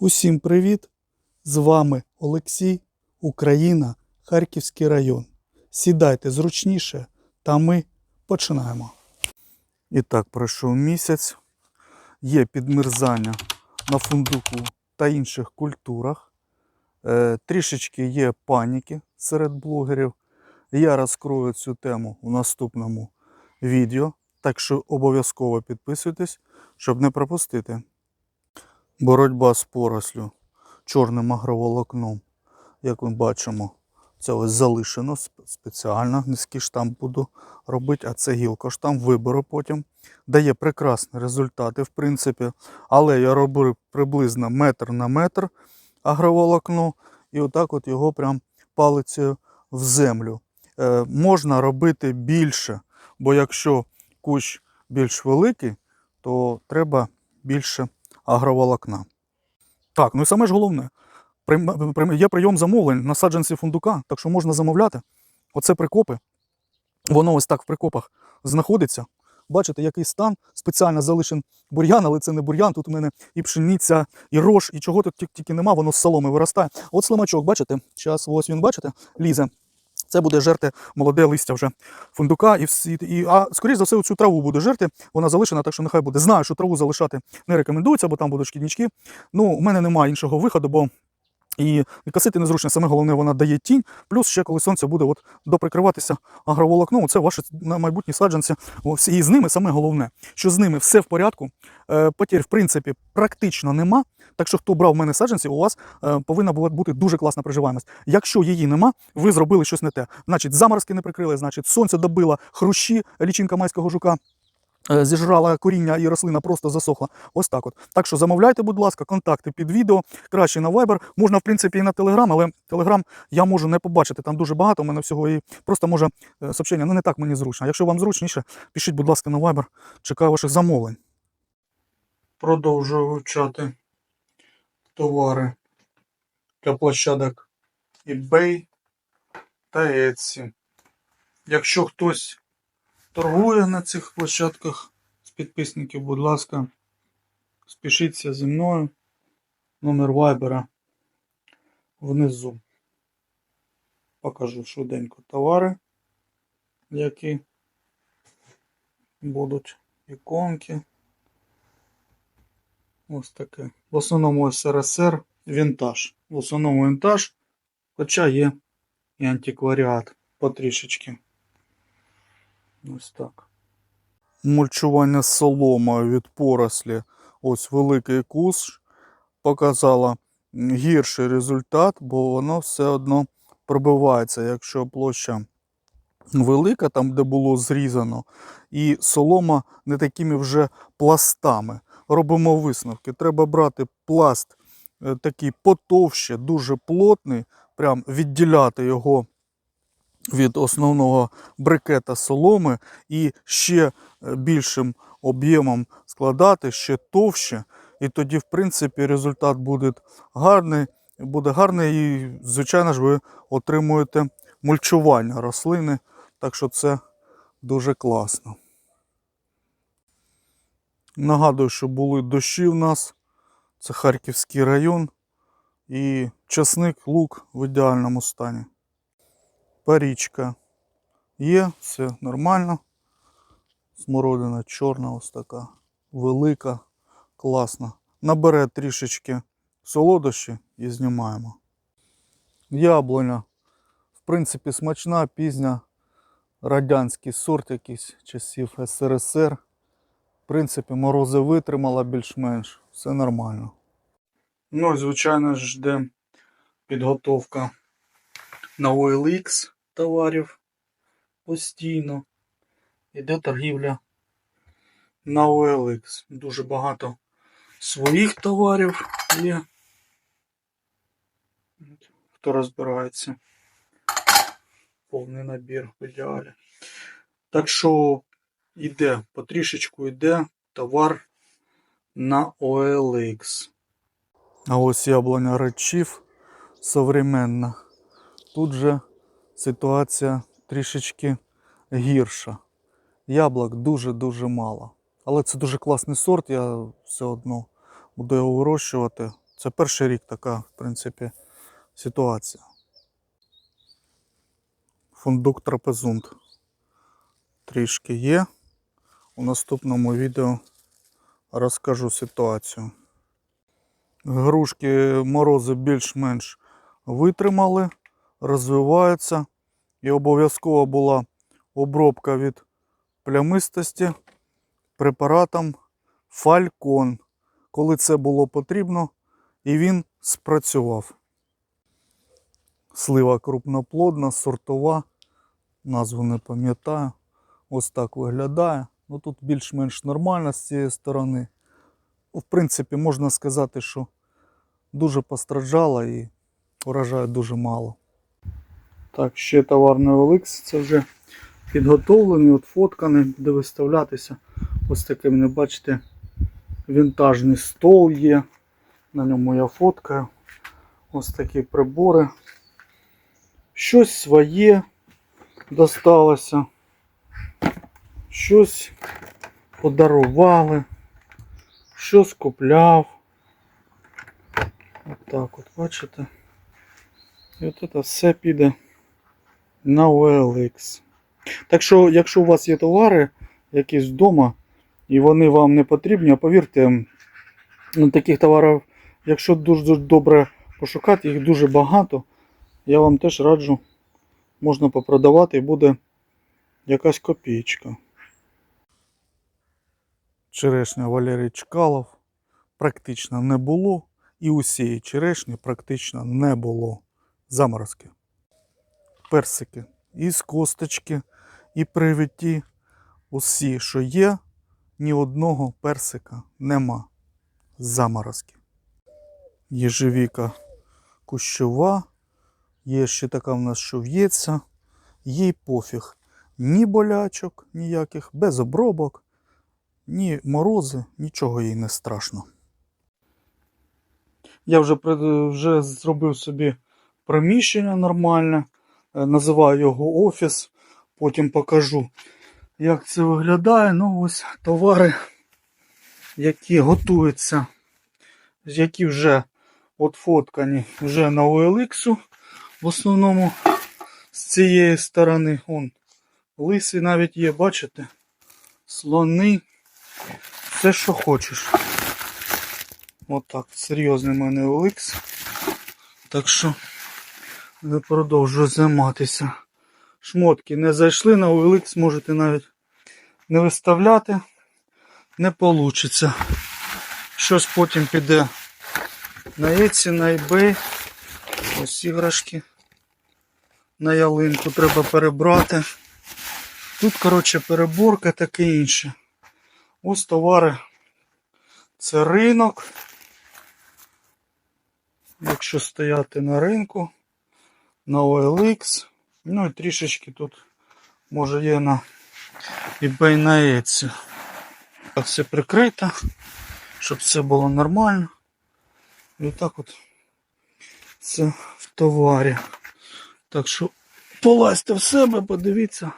Усім привіт! З вами Олексій, Україна, Харківський район. Сідайте зручніше, та ми починаємо. І так, пройшов місяць. Є підмерзання на фундуку та інших культурах. Е, трішечки є паніки серед блогерів. Я розкрою цю тему у наступному відео. Так що обов'язково підписуйтесь, щоб не пропустити. Боротьба з порослю чорним агроволокном. Як ми бачимо, це ось залишено спеціально. Низький штамп буду робити, а це гілкоштамп виберу потім. Дає прекрасні результати, в принципі. Але я робив приблизно метр на метр агроволокно, і отак от його прям палицею в землю. Е, можна робити більше, бо якщо кущ більш великий, то треба більше агроволокна. Так, ну і саме ж головне, є прийом замовлень на саджанці фундука, так що можна замовляти. Оце прикопи. Воно ось так в прикопах знаходиться. Бачите, який стан, спеціально залишен бур'ян, але це не бур'ян. Тут у мене і пшениця, і рож, і чого тут тільки нема, воно з соломи виростає. От слимачок, бачите? Зараз ось він, бачите, лізе. Це буде жерти молоде листя вже фундука, і всі, і, а скоріш за все, цю траву буде жерти. Вона залишена, так що нехай буде. Знаю, що траву залишати не рекомендується, бо там будуть шкіднички. Ну, у мене немає іншого виходу, бо і косити незручно. Саме головне, вона дає тінь. Плюс ще коли сонце буде от доприкриватися агроволокном, це ваші майбутні саджанці. Ось, і з ними саме головне, що з ними все в порядку. Е, потерь, в принципі, практично нема. Так що, хто брав в мене саджанці, у вас е, повинна була бути дуже класна приживаємость. Якщо її нема, ви зробили щось не те. Значить, заморозки не прикрили, значить, сонце добило хрущі, лічинка майського жука. Е, Зіжрала коріння і рослина просто засохла. Ось так от. Так що замовляйте, будь ласка, контакти під відео, краще на Viber. Можна, в принципі, і на Telegram, але Telegram я можу не побачити. Там дуже багато у мене всього і просто може е, сообщення. Ну не так мені зручно. Якщо вам зручніше, пишіть, будь ласка, на Viber. Чекаю ваших замовлень. Продовжую вивчати товари для площадок eBay та Etsy. Якщо хтось торгує на цих площадках з підписників, будь ласка, спішіться зі мною. Номер вайбера внизу. Покажу швиденько товари, які будуть іконки. Ось таке. В основному СРСР вінтаж. В основному вінтаж, хоча є і антикваріат потрішечки. Ось так. Мульчування соломою від порослі. Ось великий куш показала гірший результат, бо воно все одно пробивається, якщо площа велика, там де було зрізано, і солома не такими вже пластами. Робимо висновки. Треба брати пласт е, такий потовще, дуже плотний, прям відділяти його від основного брикета соломи і ще е, більшим об'ємом складати, ще товще. І тоді, в принципі, результат буде гарний, буде гарний і, звичайно ж, ви отримуєте мульчування рослини. Так що це дуже класно. Нагадую, що були дощі в нас. Це Харківський район. І часник, лук в ідеальному стані. Парічка є, все нормально. Смородина чорна, ось така, велика, класна. Набере трішечки солодощі і знімаємо. Яблуня, в принципі, смачна, пізня, радянський сорт якийсь часів СРСР. В принципі, морози витримала більш-менш, все нормально. Ну, звичайно ж, йде підготовка на OLX товарів постійно. Іде торгівля на OLX. Дуже багато своїх товарів є. Хто розбирається. Повний набір в ідеалі. Так що йде, потрішечку йде товар на OLX. А ось яблуня речів современна. Тут же ситуація трішечки гірша. Яблук дуже-дуже мало. Але це дуже класний сорт, я все одно буду його вирощувати. Це перший рік така, в принципі, ситуація. Фундук трапезунд трішки є. У наступному відео розкажу ситуацію. Грушки морози більш-менш витримали, розвиваються. І обов'язково була обробка від плямистості препаратом Фалькон, коли це було потрібно, і він спрацював. Слива крупноплодна, сортова, назву не пам'ятаю. Ось так виглядає. Ну тут більш-менш нормально з цієї сторони. В принципі, можна сказати, що дуже постраждала і урожаю дуже мало. Так, ще товарний OLX, це вже підготовлений, от фотканий, буде виставлятися. Ось таким, не бачите, вінтажний стол є. На ньому я фоткаю. Ось такі прибори. Щось своє досталося. Щось подарували. Щось купляв. Отак от, бачите? І от це все піде на OLX. Так що, якщо у вас є товари якісь вдома, і вони вам не потрібні, повірте, таких товарів, якщо дуже добре пошукати, їх дуже багато, я вам теж раджу, можна попродавати і буде якась копійка. Черешня Валерій Чкалов практично не було, і усієї черешні практично не було заморозки. Персики із косточки, і привиті. Усі, що є, ні одного персика нема. Заморозки. Єжевіка кущова. Є ще така в нас, що в'ється. Їй пофіг. Ні болячок ніяких, без обробок, ні морози, нічого їй не страшно. Я вже, вже зробив собі приміщення нормальне, називаю його офіс, потім покажу, як це виглядає. Ну, ось товари, які готуються, які вже от фоткані вже на OLX, в основному з цієї сторони. Он, лиси навіть є, бачите? Слони, все, що хочеш. Отак, серйозний в мене OLX. Так що я продовжую займатися. Шмотки не зайшли на OLX, можете навіть не виставляти. Не вийде. Щось потім піде на Etsy, на eBay. Ось іграшки. На ялинку треба перебрати. Тут, коротше, переборка таке інше. Ось товари. Це ринок. Якщо стояти на ринку, на OLX, ну і трішечки тут може є на eBay на Etsy. Так все прикрито, щоб все було нормально. І так от це в товарі. Так що полазьте в себе, подивіться.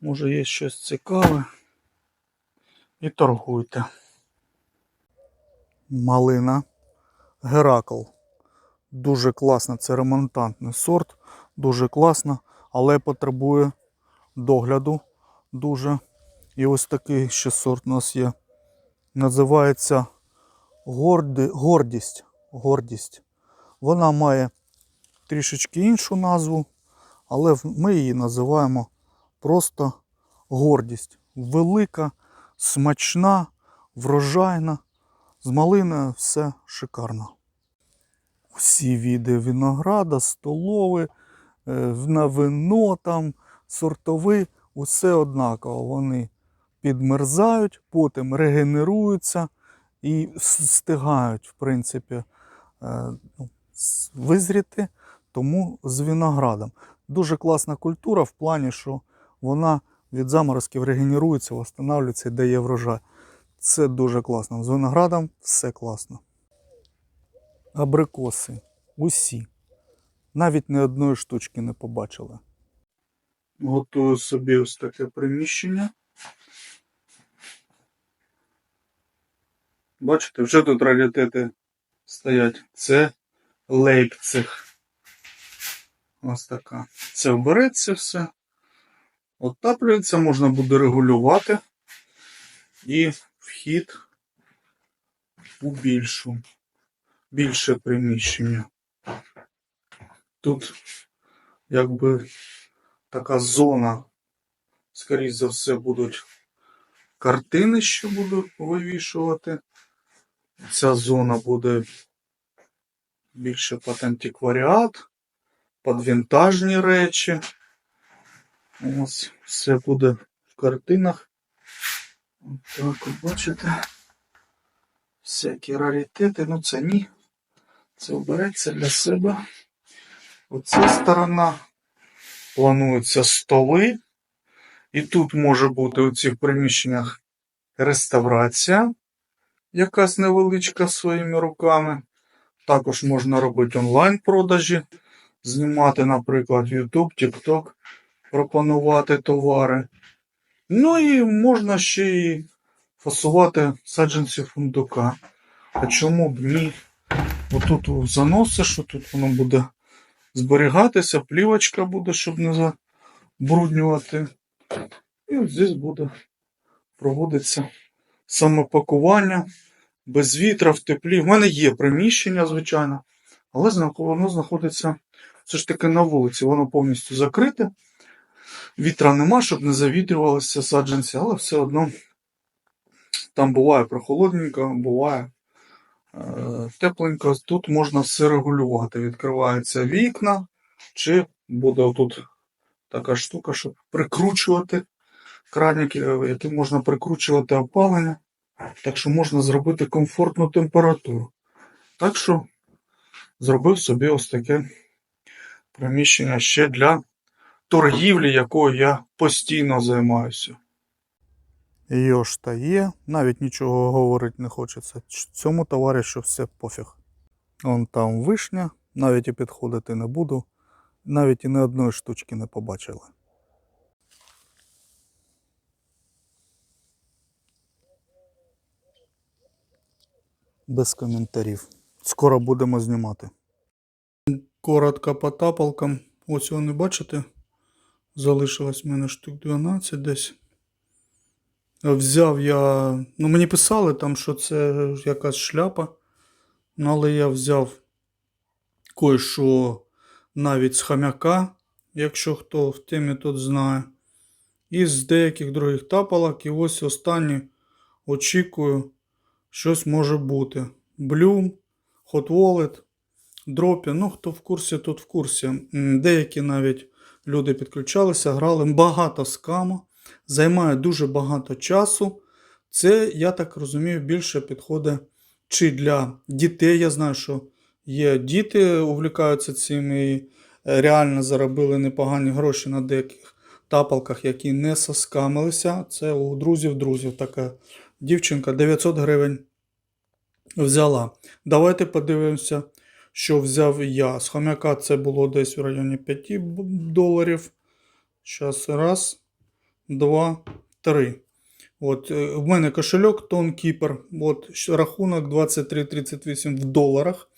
Може є щось цікаве. І торгуйте. Малина. Геракл. Дуже класно, це ремонтантний сорт, дуже класно, але потребує догляду дуже. І ось такий ще сорт у нас є. Називається горди, гордість. гордість. Вона має трішечки іншу назву, але ми її називаємо просто гордість. Велика, смачна, врожайна. З малиною все шикарно. Всі види винограда, столові, е, на вино там, сортові, усе однаково. Вони підмерзають, потім регенеруються і встигають, в принципі, е, ну, визріти, тому з виноградом. Дуже класна культура в плані, що вона від заморозків регенерується, встановлюється і дає врожай. Це дуже класно. З виноградом все класно. Абрикоси. Усі. Навіть ні одної штучки не побачили. Готую собі ось таке приміщення. Бачите, вже тут раритети стоять. Це Лейпциг. Ось така. Це обереться все. Отаплюється, можна буде регулювати. І вхід у більшу, більше приміщення. Тут якби така зона, скоріш за все, будуть картини, що буду вивішувати. Ця зона буде більше під антикваріат, під вінтажні речі. Ось все буде в картинах. От Так, бачите. Всякі раритети, ну це ні. Це обереться для себе. Оця сторона. Плануються столи. І тут може бути у цих приміщеннях реставрація, якась невеличка своїми руками. Також можна робити онлайн-продажі, знімати, наприклад, YouTube, TikTok, пропонувати товари. Ну і можна ще й фасувати саджанці фундука. А чому б ні? Отут заносиш, тут воно буде зберігатися, плівочка буде, щоб не забруднювати. І от здесь буде проводиться самопакування без вітра, в теплі. В мене є приміщення, звичайно, але воно знаходиться все ж таки на вулиці. Воно повністю закрите. Вітра нема, щоб не завітрювалися саджанці, але все одно там буває прохолодненько, буває тепленько. Тут можна все регулювати. Відкриваються вікна, чи буде отут така штука, щоб прикручувати краники, е, яким можна прикручувати опалення. Так що можна зробити комфортну температуру. Так що зробив собі ось таке приміщення ще для торгівлі, якою я постійно займаюся. Йош та є, навіть нічого говорити не хочеться. Цьому товаришу все пофіг. Вон там вишня, навіть і підходити не буду. Навіть і ні одної штучки не побачили. Без коментарів. Скоро будемо знімати. Коротко по тапалкам. Ось вони бачите. Залишилось в мене штук 12 десь. Взяв я. Ну, мені писали там, що це якась шляпа. Ну, але я взяв кое-що навіть з хам'яка, якщо хто в темі тут знає. І з деяких других тапалок. І ось останні очікую, щось може бути. Bloom, Hot Wallet, Дропі. Ну, хто в курсі, тут в курсі. Деякі навіть люди підключалися, грали. Багато скаму. Займає дуже багато часу. Це, я так розумію, більше підходить чи для дітей. Я знаю, що є діти, увлікаються цим і е, реально заробили непогані гроші на деяких тапалках, які не соскамилися. Це у друзів друзів така дівчинка 900 гривень взяла. Давайте подивимося, що взяв я. З хомяка це було десь в районі 5 доларів. Зараз раз, два, три. От, е, в мене кошельок TonKeeper. От, рахунок 23,38 в доларах.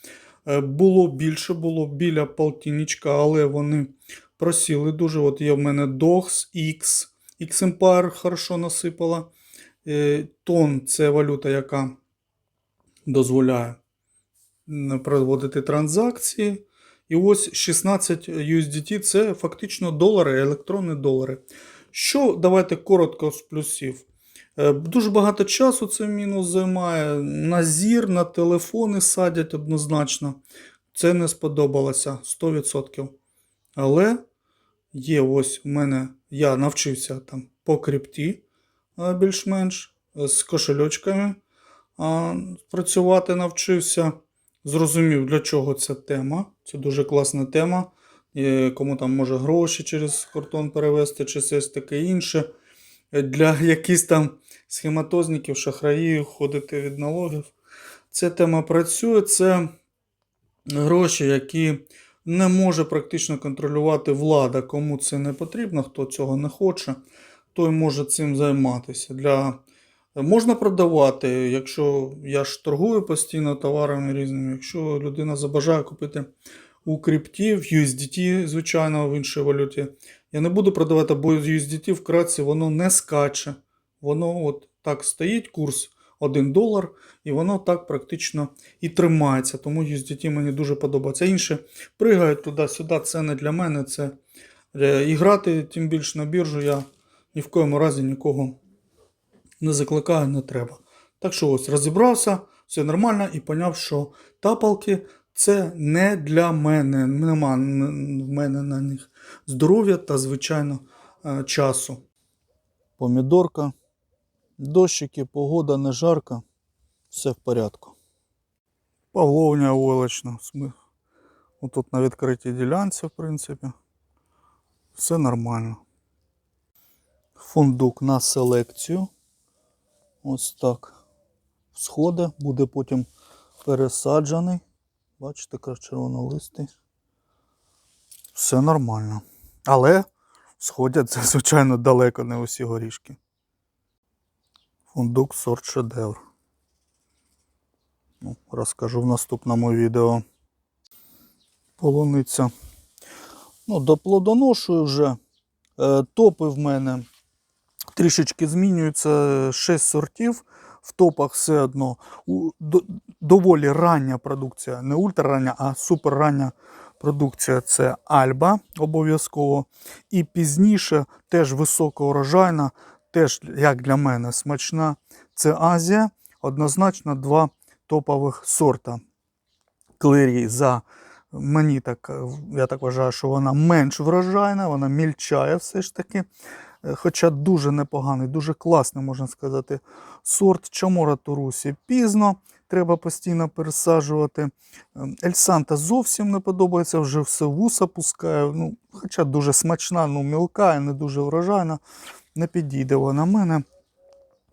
Е, Було більше, було біля полтинничка, але вони просіли дуже. От є в мене DOX X. X Empire хорошо насипала. Е, Тон це валюта, яка дозволяє проводити транзакції. І ось 16 USDT це фактично долари, електронні долари. Що давайте коротко з плюсів. Е, Дуже багато часу це мінус займає. На зір, на телефони садять однозначно. Це не сподобалося 100%. Але є ось у мене, я навчився там по крипті е, більш-менш е, з кошельочками працювати навчився. Зрозумів, для чого ця тема. Це дуже класна тема. Кому там може гроші через кордон перевести, чи щось таке інше. Для якихось там схематозників, шахраїв, ходити від налогів. Ця тема працює. Це гроші, які не може практично контролювати влада. Кому це не потрібно, хто цього не хоче, той може цим займатися. Для Можна продавати, якщо я ж торгую постійно товарами різними. Якщо людина забажає купити у крипті, в USDT, звичайно, в іншій валюті. Я не буду продавати, бо USDT вкратце воно не скаче. Воно от так стоїть, курс 1 долар, і воно так практично і тримається. Тому USDT мені дуже подобається. Інші пригають туди-сюди, це не для мене. Це е, і грати, тим більше на біржу я ні в коєму разі нікого не закликаю, не треба. Так що ось розібрався, все нормально і поняв, що тапалки це не для мене. Нема в мене на них здоров'я та, звичайно, е, часу. Помідорка, дощики, погода не жарка, все в порядку. Павловня вулична. Отут на відкритій ділянці, в принципі. Все нормально. Фундук на селекцію. Ось так. Сходи, буде потім пересаджений. Бачите, яка червонолистий. Все нормально. Але сходять це, звичайно, далеко не усі горішки. Фундук сорт шедевр. Ну, розкажу в наступному відео. Полуниця. Ну, до плодоношую вже. Е, топи в мене трішечки змінюються 6 сортів. В топах все одно доволі рання продукція, не ультрарання, а суперрання продукція це Альба обов'язково. І пізніше теж високоурожайна, теж, як для мене, смачна. Це Азія. Однозначно два топових сорта. Клирій за мені так, я так вважаю, що вона менш врожайна, вона мільчає все ж таки. Е, Хоча дуже непоганий, дуже класний, можна сказати, сорт Чамора Турусі. Пізно треба постійно пересаджувати. Ем, Ельсанта зовсім не подобається, вже все вуса пускає. Ну, хоча дуже смачна, ну мілка і не дуже врожайна. Не підійде вона мене.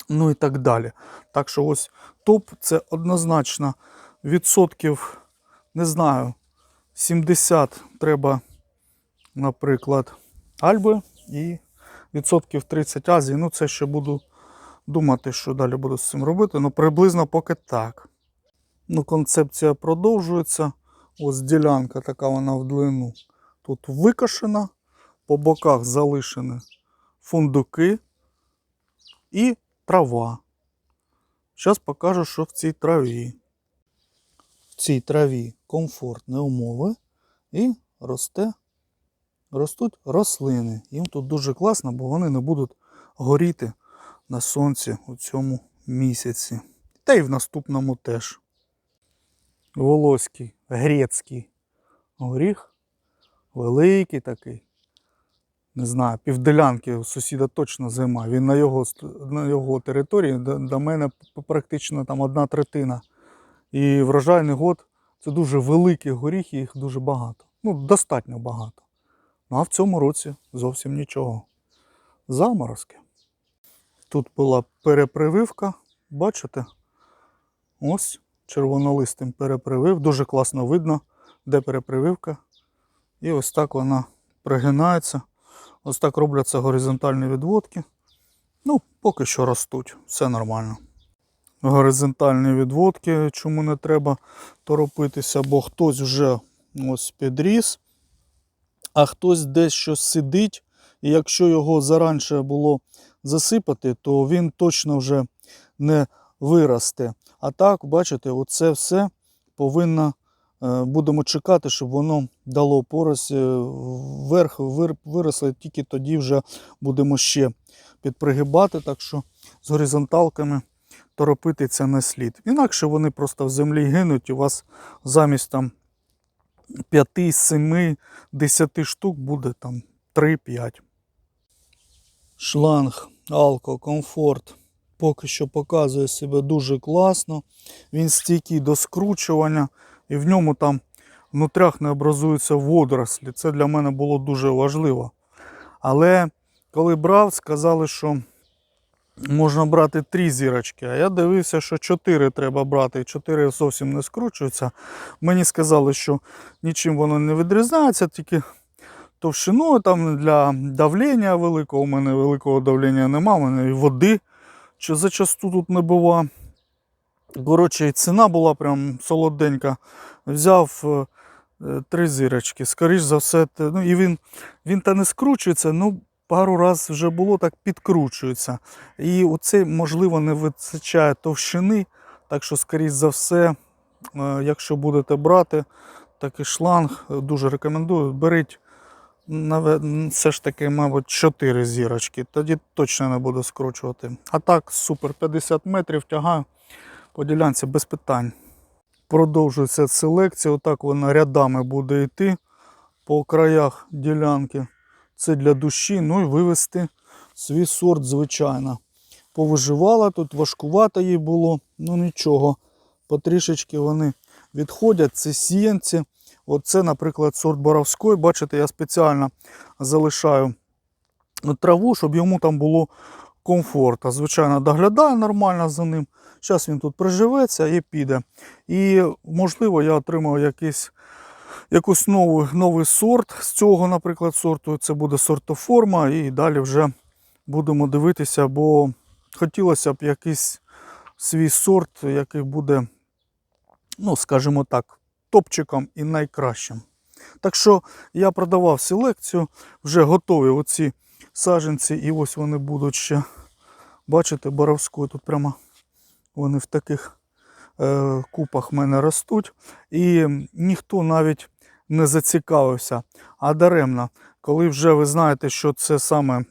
Ну і так далі. Так що ось топ це однозначно відсотків, не знаю, 70 треба, наприклад, Альби і відсотків 30 Азії. Ну, це ще буду думати, що далі буду з цим робити. Ну, приблизно поки так. Ну, концепція продовжується. Ось ділянка така вона в длину. Тут викошена, по боках залишені фундуки і трава. Зараз покажу, що в цій траві. В цій траві комфортні умови і росте, ростуть рослини. Їм тут дуже класно, бо вони не будуть горіти на сонці у цьому місяці. Та й в наступному теж. Волоський, грецький горіх. Великий такий. Не знаю, півделянки сусіда точно займає. Він на його, на його території до, до мене практично там одна третина. І врожайний год це дуже великі горіхи, їх дуже багато. Ну, достатньо багато. Ну а в цьому році зовсім нічого. Заморозки. Тут була перепрививка, бачите? Ось червонолистим перепривив. Дуже класно видно, де перепрививка. І ось так вона пригинається. Ось так робляться горизонтальні відводки. Ну, поки що ростуть, все нормально. Горизонтальні відводки, чому не треба торопитися, бо хтось вже ось підріс, а хтось десь щось сидить, і якщо його заранше було засипати, то він точно вже не виросте. А так, бачите, оце все повинно, е, будемо чекати, щоб воно дало порос е, вверх, вир- виросло, тільки тоді вже будемо ще підпригибати, так що з горизонталками торопити це не слід. Інакше вони просто в землі гинуть, у вас замість там 5, 7, 10 штук буде там 3-5. Шланг Alco Comfort поки що показує себе дуже класно. Він стійкий до скручування, і в ньому там в нутрях не образуються водорослі. Це для мене було дуже важливо. Але коли брав, сказали, що можна брати три зірочки. А я дивився, що чотири треба брати, і чотири зовсім не скручуються. Мені сказали, що нічим воно не відрізняється, тільки товщиною там для давлення великого. У мене великого давлення немає, у мене і води Чи зачасту тут не бува. Коротше, і ціна була прям солоденька. Взяв е, е, три зірочки. Скоріш за все, ну і він, він та не скручується, ну пару раз вже було так підкручується. І оце, можливо, не вистачає товщини. Так що, скоріш за все, е, якщо будете брати такий шланг, е, дуже рекомендую, беріть все ж таки, мабуть, 4 зірочки. Тоді точно не буду скручувати. А так, супер, 50 метрів тягаю по ділянці без питань. Продовжується селекція. Отак вона рядами буде йти по краях ділянки. Це для душі, ну і вивести свій сорт, звичайно. Повиживала тут, важкувато їй було, ну нічого. Потрішечки вони відходять. Це сіянці. Оце, наприклад, сорт Боровської. Бачите, я спеціально залишаю траву, щоб йому там було комфортно. Звичайно, доглядаю нормально за ним. Зараз він тут приживеться і піде. І, можливо, я отримав якийсь, якийсь новий, новий сорт з цього, наприклад, сорту. Це буде сортоформа, і далі вже будемо дивитися, бо хотілося б якийсь свій сорт, який буде, ну, скажімо так, топчиком і найкращим. Так що я продавав селекцію, вже готові оці саджанці, і ось вони будуть ще. Бачите, боровською тут прямо вони в таких е, купах в мене ростуть. І ніхто навіть не зацікавився. А даремно, коли вже ви знаєте, що це саме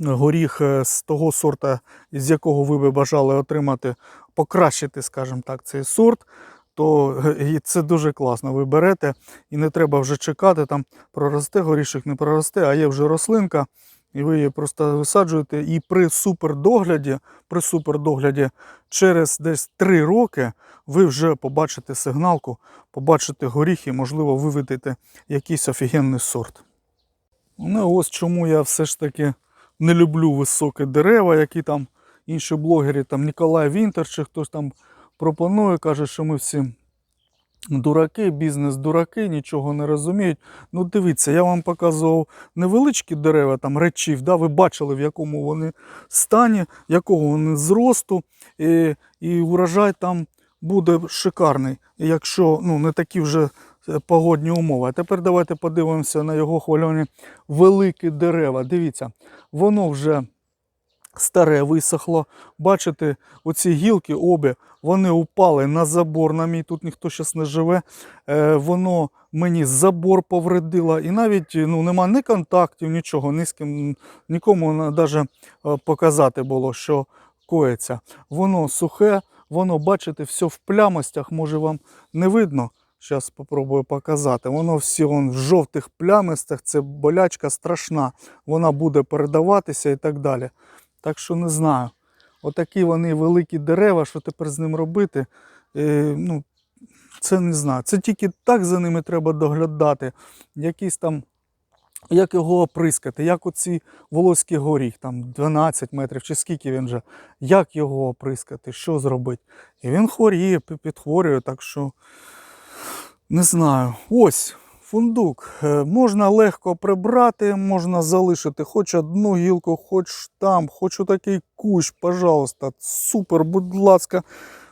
горіх е, з того сорта, з якого ви би бажали отримати, покращити, скажімо так, цей сорт, то е, і це дуже класно. Ви берете і не треба вже чекати, там проросте горішок, не проросте, а є вже рослинка, і ви її просто висаджуєте. І при супердогляді, при супердогляді через десь 3 роки ви вже побачите сигналку, побачите горіхи, можливо, виведете якийсь офігенний сорт. Ну ось чому я все ж таки не люблю високі дерева, які там інші блогери, там Ніколай Вінтер чи хтось там пропонує, каже, що ми всі дураки, бізнес-дураки, нічого не розуміють. Ну, дивіться, я вам показував невеличкі дерева, там речів, да, ви бачили, в якому вони стані, якого вони зросту, і, і урожай там буде шикарний, якщо ну, не такі вже е, погодні умови. А тепер давайте подивимося на його хвальоні великі дерева. Дивіться, воно вже старе висохло. Бачите, оці гілки обі, вони упали на забор. На мій тут ніхто зараз не живе. Е, воно мені забор повредило. І навіть ну, нема ні контактів, нічого, ні з ким, нікому навіть показати було, що коїться. Воно сухе, воно, бачите, все в плямостях, може вам не видно. Зараз спробую показати. Воно все вон, в жовтих плямистах, це болячка страшна. Вона буде передаватися і так далі. Так що не знаю. Отакі вони великі дерева, що тепер з ним робити. Е, ну, це не знаю. Це тільки так за ними треба доглядати. Якісь там, як його оприскати, як оці волоський горіх, там 12 метрів, чи скільки він же, як його оприскати, що зробити. І він хворіє, підхворює, так що не знаю. Ось фундук. Е, Можна легко прибрати, можна залишити хоч одну гілку, хоч там, хоч отакий кущ, пожалуйста. Супер, будь ласка,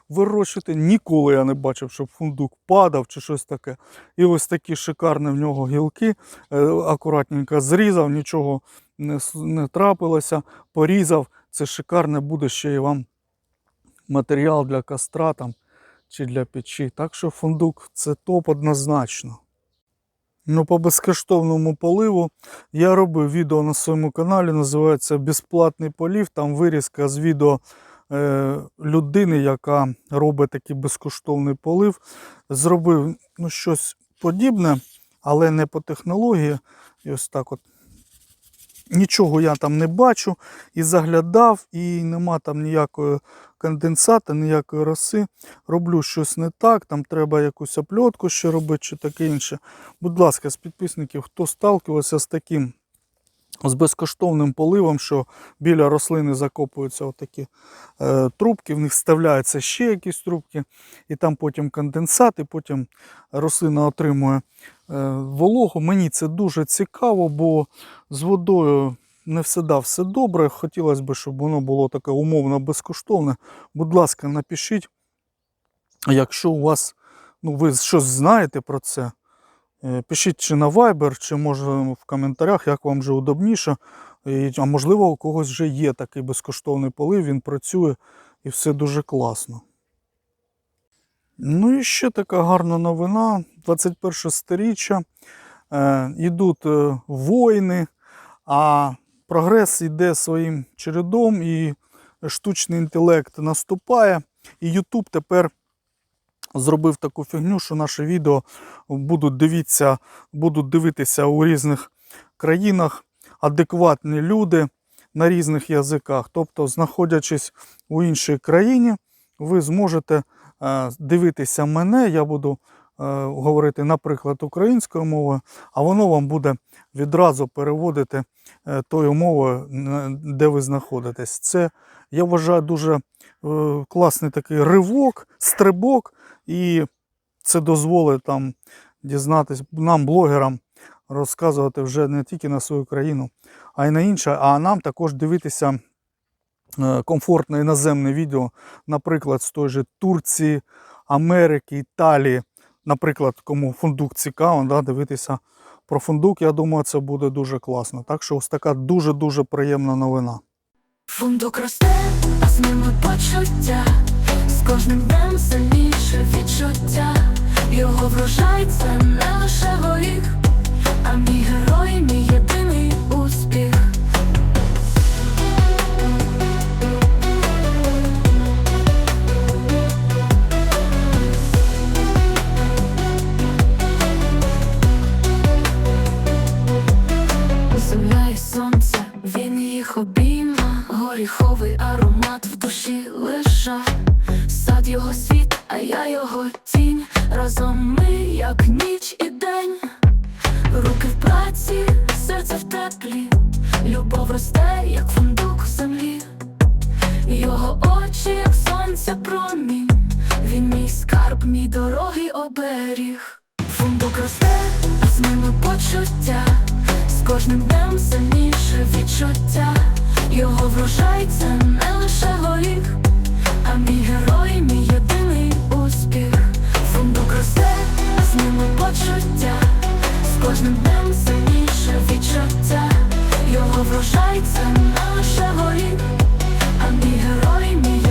вирощуйте. Ніколи я не бачив, щоб фундук падав чи щось таке. І ось такі шикарні в нього гілки. Е, Акуратненько зрізав, нічого не, трапилося, порізав. Це шикарне буде ще і вам матеріал для костра там, чи для печі. Так що фундук це топ однозначно. Ну, по безкоштовному поливу я робив відео на своєму каналі, називається Безплатний полів. Там вирізка з відео е, людини, яка робить такий безкоштовний полив. Зробив ну, щось подібне, але не по технології. І ось так от. Нічого я там не бачу і заглядав, і нема там ніякої конденсата, ніякої роси. Роблю щось не так, там треба якусь опльотку ще робити чи таке інше. Будь ласка, з підписників, хто сталкивався з таким з безкоштовним поливом, що біля рослини закопуються отакі е, трубки, в них вставляються ще якісь трубки, і там потім конденсат, і потім рослина отримує е, вологу. Мені це дуже цікаво, бо з водою не всегда все добре. Хотілося б, щоб воно було таке умовно безкоштовне. Будь ласка, напишіть, якщо у вас, ну, ви щось знаєте про це, пишіть чи на Viber, чи може в коментарях, як вам вже удобніше. А можливо, у когось вже є такий безкоштовний полив, він працює і все дуже класно. Ну і ще така гарна новина. 21 сторіччя. Е, йдуть е, воїни, а прогрес йде своїм чередом, і штучний інтелект наступає. І YouTube тепер зробив таку фігню, що наше відео будуть дивитися, будуть дивитися у різних країнах адекватні люди на різних язиках. Тобто, знаходячись у іншій країні, ви зможете е, дивитися мене. Я буду е, говорити, наприклад, українською мовою, а воно вам буде відразу переводити е, тою мовою, де ви знаходитесь. Це я вважаю дуже класний такий ривок, стрибок, і це дозволить там дізнатись нам, блогерам, розказувати вже не тільки на свою країну, а й на інше. А нам також дивитися е, комфортне іноземне відео, наприклад, з той же Турції, Америки, Італії. Наприклад, кому фундук цікаво, да, дивитися про фундук, я думаю, це буде дуже класно. Так що ось така дуже-дуже приємна новина. Фундук росте, а з ними почуття, з кожним життя, з кожним днем сильніше відчуття, його врожай не лише горіх, а мій герой, мій єдиний успіх, фундук росте, з ними почуття, з кожним днем сильніше відчуття, його врожай це не лише горіх, а мій герой, мій